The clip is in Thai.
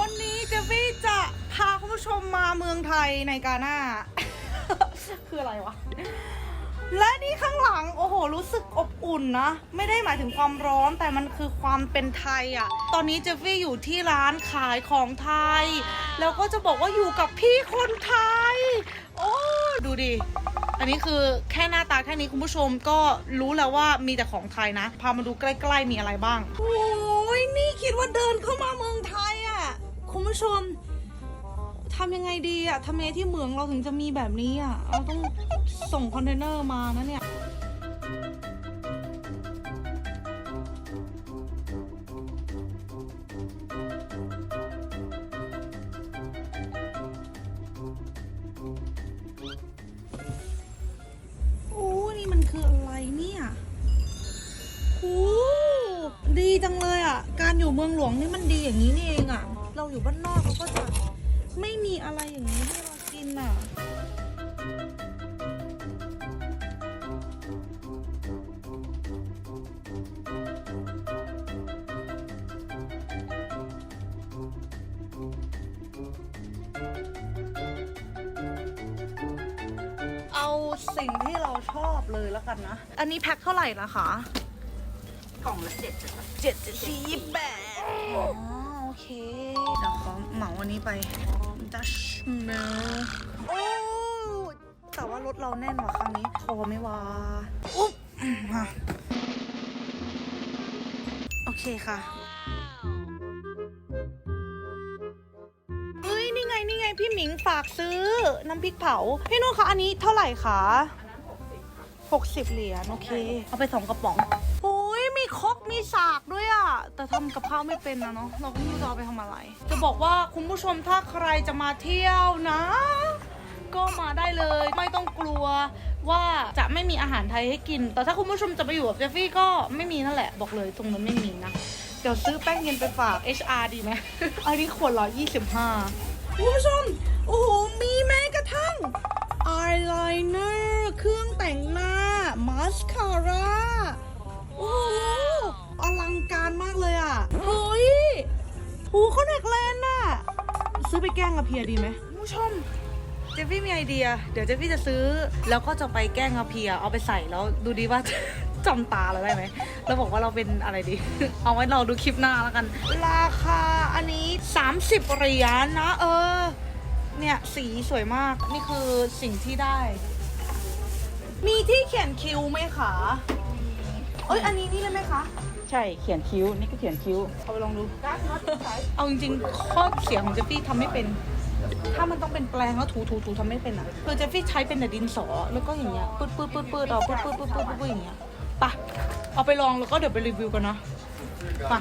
วันนี้เจฟฟี่จะพาคุณผู้ชมมาเมืองไทยในกาหน้า คืออะไรวะ และนี่ข้างหลัง โอ้โห รู้สึกอบอุ่นนะ ไม่ได้หมายถึงความร้อนแต่มันคือความเป็นไทยอะ่ะ ตอนนี้เจฟฟี่อยู่ที่ร้านขายของไทย แล้วก็จะบอกว่าอยู่กับพี่คนไทย โอ้ดูดิอันนี้คือแค่หน้าตาแค่นี้คุณผู้ชมก็รู้แล้วว่ามีแต่ของไทยนะ พามาดูใกล้ ๆ มีอะไรบ้าง โอ้ยนี่คิดว่าเดินเข้ามาเมือง ผู้ชมทำยังไงดีอะทำยังไงที่เหมืองเราถึงจะมีแบบนี้อะเราต้องส่งคอนเทนเนอร์มานะเนี่ย โอ้ นี่มันคืออะไรเนี่ยโอ้ดีจังเลยอะการอยู่เมืองหลวงนี่มันดีอย่างนี้นี่เองอะ เราอยู่บ้านนอกเราก็จะไม่มีอะไรอย่างนี้ให้เรากินอะเอาสิ่งที่เราชอบเลยแล้วกันนะ อันนี้แพ็คเท่าไหร่นะคะ กล่องละเจ็ดจ้ะเจ็ดเจ็ดสี่ยี่แปดอ๋อโอเคเดี๋ยวข อเหมาอันนี้ไปดัชเมลโอ้แต่ว่ารถเราแน่นว่ะครั้งนี้พอไหม่วะอุ๊บมาโอเคค่ะเฮ้ยนี่ไงนี่ไงพี่หมิงฝากซื้อน้ำพริกเผา พี่นุ่นคะอันนี้เท่าไหร่คะหกสิบเหรียญโอเค เอาไปสองกระป๋องโอ้ยมีคกมีสาก แต่ทำกับข้าวไม่เป็นนะเนาะเราก็ไม่รู้จะเอาไปทำอะไร จะบอกว่าคุณผู้ชมถ้าใครจะมาเที่ยวนะ ก็มาได้เลยไม่ต้องกลัวว่าจะไม่มีอาหารไทยให้กิน แต่ถ้าคุณผู้ชมจะไปอยู่กับเจฟฟี่ก็ไม่มีนั่นแหละบอกเลยตรงนั้นไม่มีนะ เดี๋ยวซื้อแป้งเย็นไปฝาก HR ดีไหม อันนี้ขวดละ25คุณผู้ชม โอ้โห มี ซื้อไปแกล้งกับเพียดีไหมคุณผู้ชม เจฟฟี่มีไอเดีย เดี๋ยวเจฟฟี่จะซื้อ แล้วก็จะไปแกล้งอาเพียเอาไปใส่แล้วดูดีว่า จำตาเราได้ไหมแล้วบอกว่าเราเป็นอะไรดี เอาไว้เราดูคลิปหน้าแล้วกัน ราคาอันนี้ 30เหรียญนะ เออ เนี่ยสีสวยมากนี่คือสิ่งที่ได้ มีที่เขียนคิวไหมคะ เอ้ยอันนี้นี่ได้ไหมคะใช่เขียนคิ้วนี่ก็เขียนคิ้วเอาไปลองดู เอาจริงๆข้อเสียของเจฟฟี่ทำไม่เป็น ถ้ามันต้องเป็นแปลงแล้วถูถูถูทำไม่เป็นอะคือเจฟฟี่ใช้เป็นแต่ดินสอแล้วก็อย่างเงี้ยปืดปืดปืดปืดเอาปืดปืดปืดปืดปืดอย่างเงี้ยไปะเอาไปลองแล้วก็เดี๋ยวไปรีวิวกันนะไปะ